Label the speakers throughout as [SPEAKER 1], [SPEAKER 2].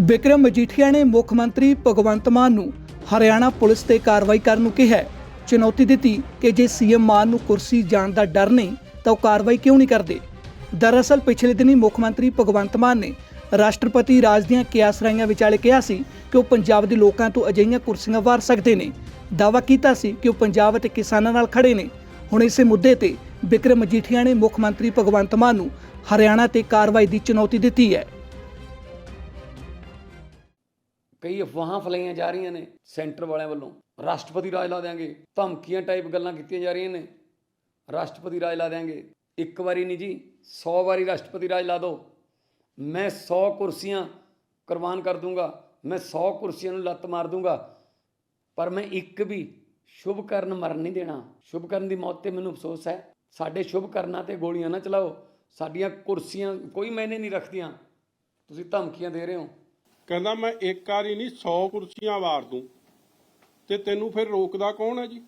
[SPEAKER 1] ਵਿਕਰਮ ਮਜੀਠੀਆ ਨੇ ਮੁੱਖ ਮੰਤਰੀ ਭਗਵੰਤ ਮਾਨ ਨੂੰ ਹਰਿਆਣਾ ਪੁਲਿਸ ਤੇ ਕਾਰਵਾਈ ਕਰਨ ਨੂੰ ਕਿਹਾ ਚੁਣੌਤੀ ਦਿੱਤੀ ਕਿ ਜੇ ਸੀਐਮ ਮਾਨ ਨੂੰ ਕੁਰਸੀ ਜਾਣ ਦਾ ਡਰ ਨਹੀਂ, ਤਾਂ ਉਹ ਕਾਰਵਾਈ ਕਿਉਂ ਨਹੀਂ ਕਰਦੇ? ਦਰਅਸਲ, ਪਿਛਲੇ ਦਿਨੀ ਮੁੱਖ ਮੰਤਰੀ ਭਗਵੰਤ ਮਾਨ ਨੇ ਰਾਸ਼ਟਰਪਤੀ ਰਾਜ ਦੀਆਂ ਕਿਆਸਰਾਈਆਂ ਵਿਚਾਲੇ ਕਿਹਾ ਸੀ ਕਿ ਉਹ ਪੰਜਾਬ ਦੇ ਲੋਕਾਂ ਤੋਂ ਅਜਿਹੀਆਂ ਕੁਰਸੀਆਂ ਵਾਰ ਸਕਦੇ ਨੇ। ਦਾਅਵਾ ਕੀਤਾ ਸੀ ਕਿ ਉਹ ਪੰਜਾਬ ਅਤੇ ਕਿਸਾਨਾਂ ਨਾਲ ਖੜੇ ਨੇ। ਹੁਣ ਇਸੇ ਮੁੱਦੇ ਤੇ ਵਿਕਰਮ ਮਜੀਠੀਆ ਨੇ ਮੁੱਖ ਮੰਤਰੀ ਭਗਵੰਤ ਮਾਨ ਨੂੰ ਹਰਿਆਣਾ ਤੇ ਕਾਰਵਾਈ ਦੀ ਚੁਣੌਤੀ ਦਿੱਤੀ ਹੈ।
[SPEAKER 2] ਕਈ ਅਫਵਾਹਾਂ ਫਲਾਈਆਂ ਜਾ ਰਹੀਆਂ ਨੇ ਸੈਂਟਰ ਵਾਲਿਆਂ ਵੱਲੋਂ। ਰਾਸ਼ਟਰਪਤੀ ਰਾਜ ਲਾ ਦੇਾਂਗੇ ਧਮਕੀਆਂ ਟਾਈਪ ਗੱਲਾਂ ਕੀਤੀਆਂ ਜਾ ਰਹੀਆਂ ਨੇ। ਰਾਸ਼ਟਰਪਤੀ ਰਾਜ ਲਾ ਦੇਾਂਗੇ ਇੱਕ ਵਾਰੀ ਨਹੀਂ ਜੀ 100 ਵਾਰੀ ਰਾਸ਼ਟਰਪਤੀ ਰਾਜ ਲਾ ਦਿਓ ਮੈਂ 100 ਕੁਰਸੀਆਂ ਕੁਰਬਾਨ ਕਰ ਦੂੰਗਾ। ਮੈਂ 100 ਕੁਰਸੀਆਂ ਨੂੰ ਲੱਤ ਮਾਰ ਦੂੰਗਾ। ਪਰ ਮੈਂ ਇੱਕ ਵੀ ਸ਼ੁਭ ਕਰਨ ਮਰਨ ਨਹੀਂ ਦੇਣਾ। ਸ਼ੁਭ ਕਰਨ ਦੀ ਮੌਤ ਤੇ ਮੈਨੂੰ ਅਫਸੋਸ ਹੈ। ਸਾਡੇ ਸ਼ੁਭ ਕਰਨਾਂ ਤੇ ਗੋਲੀਆਂ ਨਾ ਚਲਾਓ। ਸਾਡੀਆਂ ਕੁਰਸੀਆਂ ਕੋਈ ਮੈਨੇ ਨਹੀਂ ਰੱਖਦੀਆਂ। ਤੁਸੀਂ ਧਮਕੀਆਂ ਦੇ ਰਹੇ ਹੋ।
[SPEAKER 3] ਕਹਿੰਦਾ ਮੈਂ ਇੱਕ ਵਾਰੀ ਨਹੀਂ 100 ਕੁਰਸੀਆਂ ਵਾਰ ਦੂੰ। ਤੇ ਤੈਨੂੰ ਫਿਰ ਰੋਕਦਾ ਕੌਣ ਹੈ ਜੀ?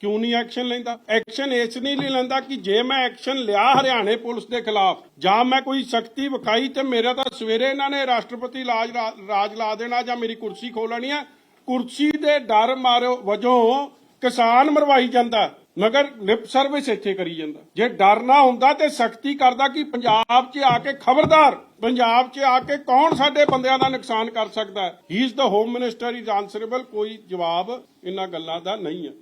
[SPEAKER 3] ਕਿਉਂ ਨਹੀਂ ਐਕਸ਼ਨ ਲੈਂਦਾ? ਐਕਸ਼ਨ ਇਸ ਨਹੀਂ ਲਈ ਲੈਂਦਾ ਕਿ ਜੇ ਮੈਂ ਐਕਸ਼ਨ ਲਿਆ ਹਰਿਆਣੇ ਪੁਲਿਸ ਦੇ ਖਿਲਾਫ, ਜਾਂ ਮੈਂ ਕੋਈ ਸ਼ਕਤੀ ਵਿਖਾਈ ਤੇ ਮੇਰਾ ਤਾਂ ਸਵੇਰੇ ਇਹਨਾਂ ਨੇ ਰਾਸ਼ਟਰਪਤੀ ਰਾਜ ਰਾਜ ਲਾ ਦੇਣਾ ਜਾਂ ਮੇਰੀ ਕੁਰਸੀ ਖੋਲਣੀ ਹੈ। ਕੁਰਸੀ ਦੇ ਡਰ ਮਾਰੋ, ਵਜੋਂ ਕਿਸਾਨ ਮਰਵਾਈ ਜਾਂਦਾ। ਮਗਰ ਲਿਪ ਸਰਵਿਸ ਇੱਥੇ ਕਰੀ ਜਾਂਦਾ। ਜੇ ਡਰ ਨਾ ਹੁੰਦਾ ਤੇ ਸਖਤੀ ਕਰਦਾ ਕਿ ਪੰਜਾਬ 'ਚ ਆ ਕੇ ਖਬਰਦਾਰ, ਪੰਜਾਬ 'ਚ ਆ ਕੇ ਕੌਣ ਸਾਡੇ ਬੰਦਿਆਂ ਦਾ ਨੁਕਸਾਨ ਕਰ ਸਕਦਾ ਹੈ? He is the home minister is answerable ਕੋਈ ਜਵਾਬ ਇਹਨਾਂ ਗੱਲਾਂ ਦਾ ਨਹੀਂ ਹੈ।